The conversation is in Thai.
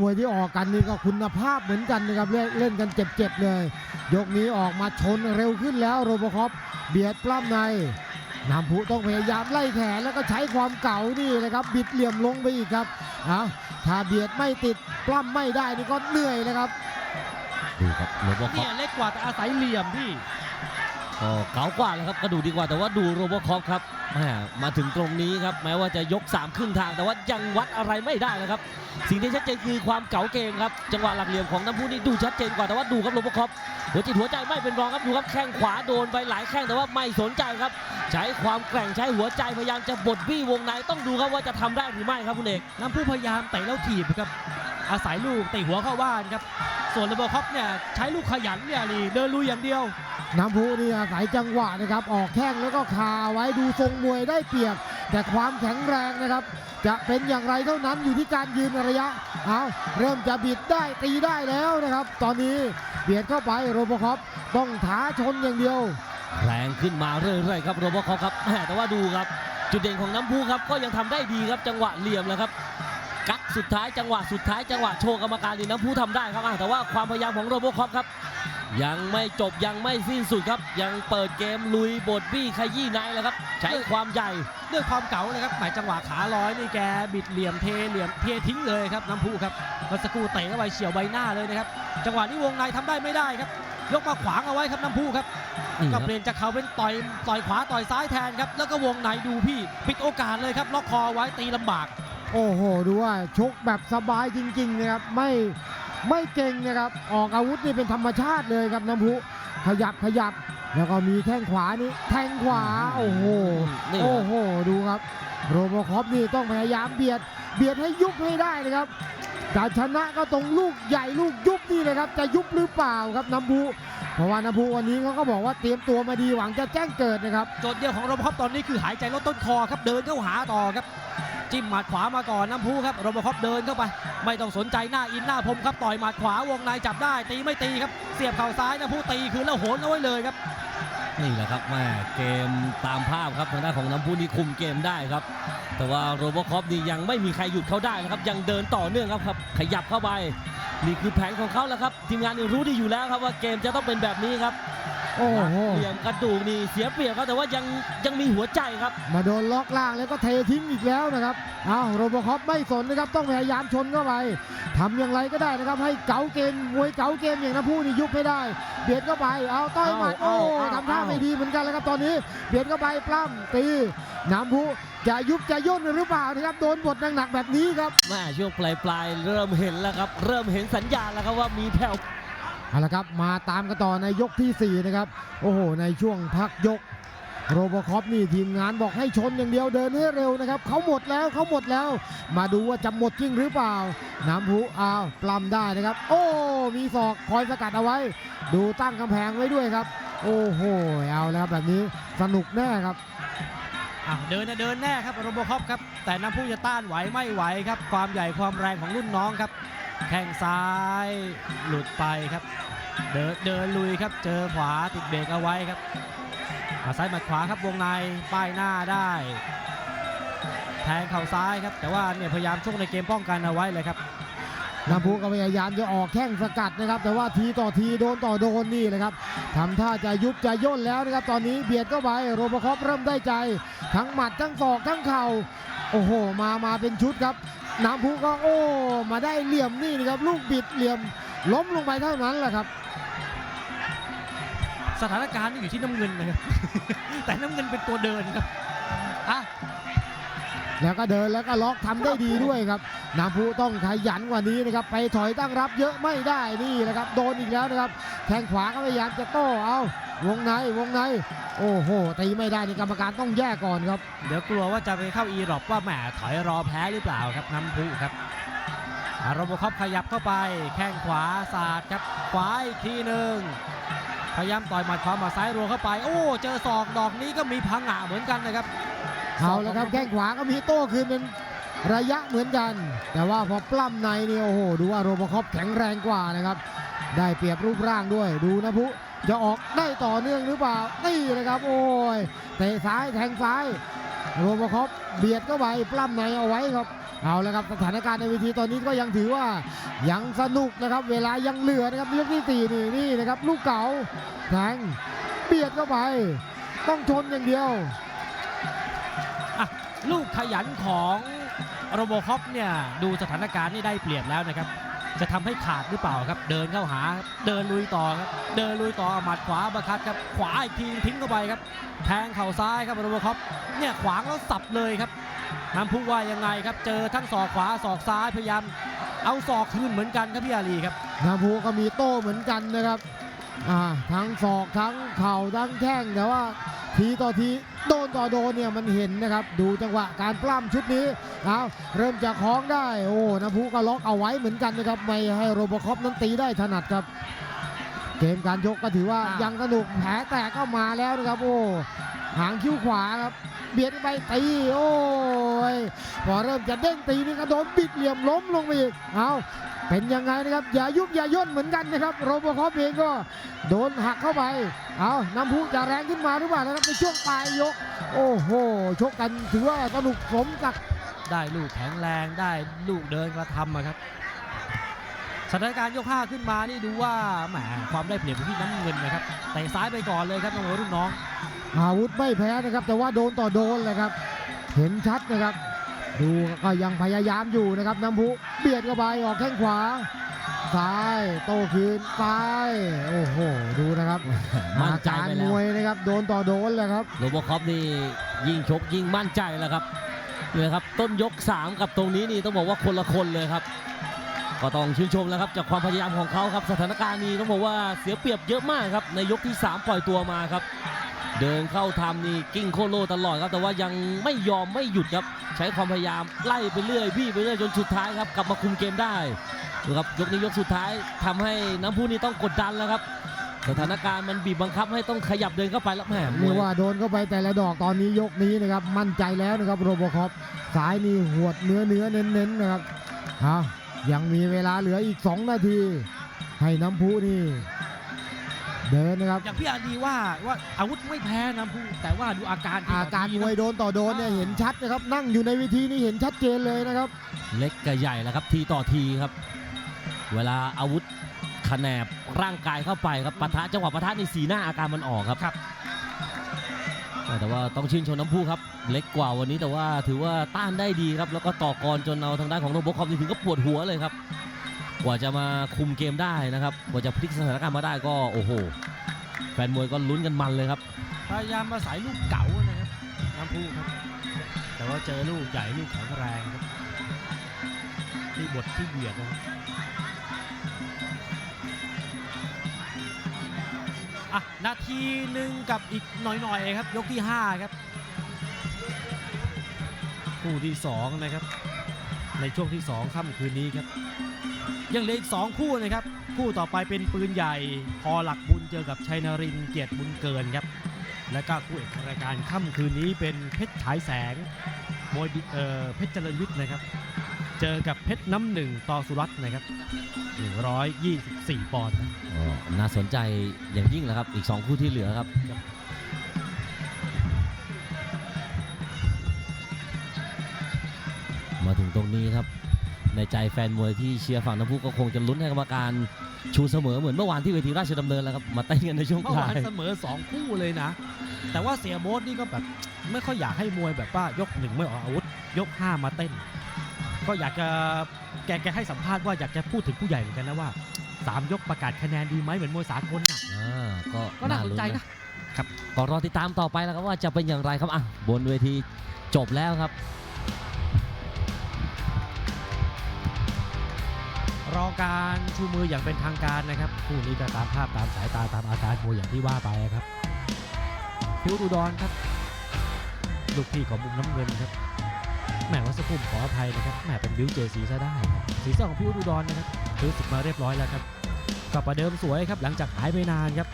มวยที่ออกกันนี่ก็คุณภาพเหมือนกันนะครับเล่นเล่นกันเจ็บๆเลย ยกนี้ออกมาชนเร็วขึ้นแล้วโรบคอปเบียดปล้ำในนำผู้ต้องพยายามไล่แขนแล้วก็ใช้ความเก่านี่นะครับ บิดเหลี่ยมลงไปอีกครับเอาถ้าเบียดไม่ติดปล้ำไม่ได้นี่ก็เหนื่อยนะครับดูครับโรบอคอเนี่ปยเล็กกว่าแต่อาศัยเหลี่ยมพี่ ก็เก๋ากว่าแล้วครับกระดูดีกว่าแต่ว่าดูโรบอคอปครับแมมาถึงตรงนี้ครับแม้ว่าจะยก 3 ครึ่งทาง แต่ว่ายังวัดอะไรไม่ได้นะครับ สิ่งที่ชัดเจนคือความเก๋าเกมครับจังหวะหลักเหลี่ยมของน้ำพุนี่ดูชัดเจนกว่าแต่ว่าดูครับโรบอคอปหัวจิตหัวใจไม่เป็นรองครับดูครับแข้งขวาโดนไปหลายแข้งแต่ว่าไม่สนใจครับ ใช้ความแกร่งใช้หัวใจพยายามจะบดบี้วงในต้องดูครับว่าจะทำได้หรือไม่ครับคุณเอกน้ำผู้พยายามเตะแล้วถีบครับอาศัยลูกเตะหัวเข้าบ้านครับส่วนโรเบิดคอปเนี่ยใช้ลูกขยันเนี่ยนี่เดินลุยอย่างเดียว น้ำพุนี่อาศัยจังหวะนะครับ ออกแข้งแล้วก็คาไว้ดูทรงมวยได้เปรียบ แต่ความแข็งแรงนะครับ จะเป็นอย่างไรเท่านั้นอยู่ที่การยืนระยะเอาเริ่มจะบิดได้ตีได้แล้วนะครับ ตอนนี้เบียดเข้าไปโรบคอปต้องท้าชนอย่างเดียว แรงขึ้นมาเรื่อยๆครับโรบอคอปครับแต่ว่าดูครับ จุดเด่นของน้ำพุครับก็ยังทำได้ดีครับจังหวะเหลี่ยมแล้วครับกักสุดท้ายจังหวะสุดท้ายจังหวะโชว์กรรมการนี่น้ำพุทำได้ครับแต่ว่าความพยายามของโรบอคอปครับ ยังไม่จบยังไม่สิ้นสุดครับ ยังเปิดเกมลุยบทบี้ขยี้ในแล้วครับ ใช้ความใหญ่ด้วยความเก๋าเลยครับหมายจังหวะขาลอยนี่แกบิดเหลี่ยมเทเหลี่ยมเททิ้งเลยครับน้ำพุครับเมื่อสักครู่เตะเข้าไปเฉียวใบหน้าเลยนะครับจังหวะนี้วงในทำได้ไม่ได้ครับ ยกมาขวางเอาไว้ครับน้ำพุครับนี่คก็รับเปลี่ยนจากเขาเป็นต่อยต่อยขวาต่อยซ้ายแทนครับแล้วก็วงในดูพี่ปิดโอกาสเลยครับล็อกคอไว้ตีลำบาก โอ้โหดูว่าชกแบบสบายจริงๆนะครับไม่ ไม่เก่งนะครับ ออกอาวุธนี่เป็นธรรมชาติเลยครับน้ำพุขยับขยับ แล้วก็มีแข้งขวานี่แทงขวาโอ้โหนี่คโอ้รับโหดูครับ โรบอคอปนี่ต้องพยายามเบียด เบียดให้ยุบให้ได้นะครับจะชนะก็ตรงลูกใหญ่ลูกยุบนี่เลยครับ จะยุบหรือเปล่าครับน้ำพุเพราะว่าน้ำพุวันนี้เขาก็บอกว่าเตรียมตัวมาดีหวังจะแจ้งเกิดนะครับโจทย์เดียวของโรบคอปตอนนี้คือหายใจลดต้นคอครับเดินเข้าหาต่อครับ จิ้มหมัดขวามาก่อนน้ำพุครับโรบคอปเดินเข้าไป ไม่ต้องสนใจหน้าอินหน้าพรมครับต่อยหมัดขวาวงในจับได้ ตีไม่ตีครับ เสียบเข่าซ้ายน้ำพุตีคืนแล้วโหนเอาไว้เลยครับ นี่แหละครับแม่เกมตามภาพครับทางด้านของน้ำพุนี่คุมเกมได้ครับ แต่ว่าโรบอคอปนี่ยังไม่มีใครหยุดเขาได้นะครับ ยังเดินต่อเนื่องครับครับ ขยับเข้าไปนี่คือแผนของเขาแล้วครับทีมงานรู้ดีอยู่แล้วครับว่าเกมจะต้องเป็นแบบนี้ครับ โอ้โหเหลี่ยมกระดูกนี่เสียเปรียบครับแต่ว่ายังยังมีหัวใจครับ มาโดนล็อกล่างแล้วก็เททิ้งอีกแล้วนะครับอ้าวโรบอคอปไม่สนนะครับต้องพยายามชนเข้าไปทำอย่างไรก็ได้นะครับ ให้เก๋าเกมมวยเก๋าเกมอย่างน้ำพุนี่ยุบให้ได้ เบียดเข้าไปเอาต้อยหมัดเอาโอ้เอาทำท่าเอาไม่ดีเหมือนกันแล้วครับตอนนี้เบียดเข้าไปปล้ำตีน้ำพุจะยุบจะย่นหรือเปล่านะครับโดนบทหนักๆแบบนี้ครับแม่ช่วงปลายปลายๆเริ่มเห็นแล้วครับ เริ่มเห็นสัญญาณแล้วครับว่ามีแผ่ว เอาละครับมาตามกันต่อในยกทีสี่ 4 นะครับ โอ้โห ในช่วงพักยก โรบอคอปนี่ทีมงานบอกให้ชนอย่างเดียวเดินให้เร็วนะครับ เขาหมดแล้วเขาหมดแล้ว มาดูว่าจะหมดจริงหรือเปล่า น้ำพุอ้าวปล้ำได้นะครับ โอ้มีศอกคอยสกัดเอาไว้ ดูตั้งกำแพงไว้ด้วยครับ โอ้โหเอาแล้วครับแบบนี้สนุกแน่ครับเดินนะเดินแน่ครับโรบคอปครับแต่น้ำพุจะต้านไหวไม่ไหวครับ ความใหญ่ความแรงของรุ่นน้องครับ แข้งซ้ายหลุดไปครับ เดินเดินลุยครับ เจอขวาติดเบรกเอาไว้ครับมาซ้ายหมัดขวาครับวงในป้ายหน้าได้ แทงเข่าซ้ายครับ แต่ว่าเนี่ยพยายามช่วงในเกมป้องกันเอาไว้เลยครับน้ำพุก็พยายามจะออกแข้งสกัดนะครับ แต่ว่าทีต่อทีโดนต่อโดนนี่เลยครับทำท่าจะยุบจะย่นแล้วนะครับ ตอนนี้เบียดเข้าไปโรบคอปเริ่มได้ใจ ทั้งหมัดทั้งศอกทั้งเข่าโอ้โห มามาเป็นชุดครับ น้ำพุก็โอ้ มาได้เหลี่ยมนี่นะครับ ลูกบิดเหลี่ยมล้มลงไปเท่านั้นแหละครับสถานการณ์อยู่ที่น้ำเงินนะครับ แต่น้ำเงินเป็นตัวเดินครับ แล้วก็เดินแล้วก็ล็อกทำได้ดีด้วยครับน้ำพุต้องขยันกว่านี้นะครับไปถอยตั้งรับเยอะไม่ได้นี่แหละครับโดนอีกแล้วนะครับแทงขวาก็พยายามจะโต้เอาวงในวงในโอ้โหตีไม่ได้นี่กรรมการต้องแยกก่อนครับ เดี๋ยวกลัวว่าจะไปเข้าอีรอบว่าแหมถอยรอแพ้หรือเปล่าครับน้ำพุครับอารมณ์คอปขยับเข้าไป แข้งขวาสาดครับขวาอีกทีหนึ่งพยายามต่อยหมัดขวาหมาซ้ายรัวเข้าไป โอ้ เจอศอกดอกนี้ก็มีพังหะเหมือนกันนะครับ เอาแล้วครับแข้งขวาก็มีโต้คืนเป็นระยะเหมือนกัน แต่ว่าพอปล้ำในนี่โอ้โหดูว่าโรบอคอปแข็งแรงกว่านะครับ ได้เปรียบรูปร่างด้วยดูนะพุจะออกได้ต่อเนื่องหรือเปล่านี่เลยครับ โอ้ยเตะซ้ายแทงซ้ายโรบคอปเบียดเข้าไปปล้ำในเอาไว้ครับเอาแล้วครับสถานการณ์ในเวทีตอนนี้ก็ยังถือว่ายังสนุกนะครับ เวลายังเหลือนะครับยกที่สี่นี่นี่นะครับ ลูกเก๋าแทงเบียดเข้าไป ต้องชนอย่างเดียว ลูกขยันของโรโบคอปเนี่ยดูสถานการณ์นี่ได้เปรียบแล้วนะครับ จะทำให้ขาดหรือเปล่าครับ เดินเข้าหาเดินลุยต่อครับเดินลุยต่อหมัดขวาบัคัดครับขวาอีกทีทิ้งเข้าไปครับ แทงเข่าซ้ายครับโรโบคอปเนี่ยขวางแล้วสับเลยครับน้ำพุว่ายังไงครับ เจอทั้งศอกขวาศอกซ้ายพยายามเอาศอกคืนเหมือนกันครับพี่อาลีครับนาภูก็มีโต้เหมือนกันนะครับทั้งศอกทั้งเข่าทั้งแข้งแต่ว่า ทีต่อทีโดนต่อโดนเนี่ยมันเห็นนะครับ ดูจังหวะการปล้ำชุดนี้เอาเริ่มจะคล้องได้โอ้นาภูก็ล็อกเอาไว้เหมือนกันนะครับไม่ให้โรบคอปนั้นตีได้ถนัดครับ เกมการยกก็ถือว่ายัยังสนุกแผลแตกก็มาแล้วนะครับโอ้ หางคิ้วขวาครับ เบียดไปตีโอ้ยพอเริ่มจะเด้งตีนี่ก็โดนบิดเหลี่ยมล้มลงไปอีกเอาเป็นยังไงนะครับ อย่ายุบอย่าย่นเหมือนกันนะครับ โรบคอปเองก็โดนหักเข้าไป เอาน้ำพุจะแรงขึ้นมาหรือเปล่านะครับในช่วงปลายยก โอ้โห ชกกันถือว่าสนุกสมกับได้ลูกแข็งแรงได้ลูกเดินกระทำอะครับสถานการณ์ยกห้าขึ้นมานี่ดูว่าแหมความได้เปรียบของพี่น้ำเงินนะครับเตะซ้ายไปก่อนเลยครับน้องรุ่นน้อง อาวุธไม่แพ้นะครับ แต่ว่าโดนต่อโดนเลยครับ เห็นชัดนะครับ ดูก็ยังพยายามอยู่นะครับน้ำพุเบียดเข้าไปออกแข้งขวาซ้ายโต้คืนซ้ายโอ้โหดูนะครับมั่นใจอาการไปมแล้ววยนะครับโดนต่อโดนเลยครับโรโบคอปนี่ยิ่งชกยิ่งมั่นใจแล้วครับเนี่ยครับต้นยก 3 กับตรงนี้นี่ต้องบอกว่าคนละคนเลยครับ ก็ต้องชื่นชมแล้วครับจากความพยายามของเขาครับสถานการณ์นี้ต้องบอกว่าเสียเปรียบเยอะมากครับในยกที่ 3 ปล่อยตัวมาครับ เดินเข้าทำนี่กิ้งโคโลตลอดครับ แต่ว่ายังไม่ยอมไม่หยุดครับ ใช้ความพยายามไล่ไปเรื่อยบี้ไปเรื่อยจนสุดท้ายครับ กลับมาคุมเกมได้ดูครับยกนี้ยกสุดท้ายทำให้น้ำพุนี่ต้องกดดันแล้วครับ สถานการณ์มันบีบบังคับให้ต้องขยับเดินเข้าไปแล้วแหมมเรีวยกว่าโดนเข้าไปแต่ละดอกตอนนี้ยกนี้นะครับ มั่นใจแล้วนะครับโรบคอปสายนี่หวดเนื้อเนื้อเน้นๆนะครับเอายังมีเวลาเหลืออีก 2 นาที ให้น้ำพุนี่ เดินนะครับ อย่างพี่อาดีว่าว่าอาวุธไม่แพ้น้ำพุแต่ว่าดูอาการที่อาการต่มวยโดนต่อโดนเนี่ยเห็นชัดนะครับ นั่งอยู่ในเวทีนี่เห็นชัดเจนเลยนะครับ เล็กกับใหญ่แล้วครับ ทีต่อทีครับ เวลาอาวุธขแนบร่างกายเข้าไปครับปะทะจังหวะปะทะในสีหน้าอาการมันออกครับครับ แต่ว่าต้องชื่นชมน้ำพุครับ เล็กกว่าวันนี้แต่ว่าถือว่าต้านได้ดีครับ แล้วก็ต่อกรจนเอาทางด้านของโนโบคอมนี่ถึงก็ปวดหัวเลยครับ กว่าจะมาคุมเกมได้นะครับกว่าจะพลิกสถานการณ์มาได้ก็โอ้โหแฟนมวยก็ลุ้นกันมันเลยครับ พยายามมาสายลูกเก๋านะครับน้ำพุครับ แต่ว่าเจอลูกใหญ่ลูกแข็งแรงครับที่บทที่เบียดนะครับอะนาทีหนึ่งกับอีกหน่อยๆครับ ยกที่ 5 ครับคู่ที่ 2 นะครับ ในช่วงที่ 2 ค่ำคืนนี้ครับ ยังเหลืออีก 2 คู่นะครับ คู่ต่อไปเป็นปืนใหญ่ พอหลักบุญเจอกับชัยนรินเกียรติบุญเกินครับ และก็คู่เอกรายการค่ำคืนนี้เป็นเพชรฉายแสงมวยเอ่อเพชรเจริญยุทธนะครับ เจอกับเพชรน้ำหนึ่งต่อสุรัตน์นะครับ 124 ปอนด์นะอ๋อน่าสนใจอย่างยิ่งแล้วครับ อีก 2 คู่ที่เหลือครับ มาถึงตรงนี้ครับ ในใจแฟนมวยที่เชียร์ฝั่งน้ำพุก็คงจะลุ้นให้กรรมการชูเสมอเหมือนเมื่อวานที่เวทีราชดำเนินแล้วครับมาเต้นกันในช่วงเมื่อปวาลานยเสมอ 2 คู่เลยนะ แต่ว่าเสียโบ๊ทนี่ก็แบบไม่ค่อยอยากให้มวยแบบว่ายกหนึ่งไม่ออกอาวุธ ยก 5 มาเต้น ก็อยากจะแกแกให้สัมภาษณ์ว่าอยากจะพูดถึงผู้ใหญ่เหมือนกันนะว่า 3 ยกประกาศคะแนนดีไหมเหมือนมวยสากลน่ะอ่าก็ก็น่าสนใจลุ้นะก็รอติดตามต่อไปแล้วครับว่าจะเป็นอย่างไรครับอะบนเวทีจบแล้วครับ รอการชูมืออย่างเป็นทางการนะครับคู่นี้ก็ตามภาพตามสายตาตามอาการมวยอย่างที่ว่าไปครับพิวอุดรครับลูกพี่ของมุมน้ำเงินครับแหมวัสกุมขออภัยนะครับแหมเป็นบิวเจสีซะได้ครับสีส้อของพิวอุดรนะครับรู้สึกมาเรียบร้อยแล้วครับก็ประเดิมสวยครับหลังจากหายไปนานครับ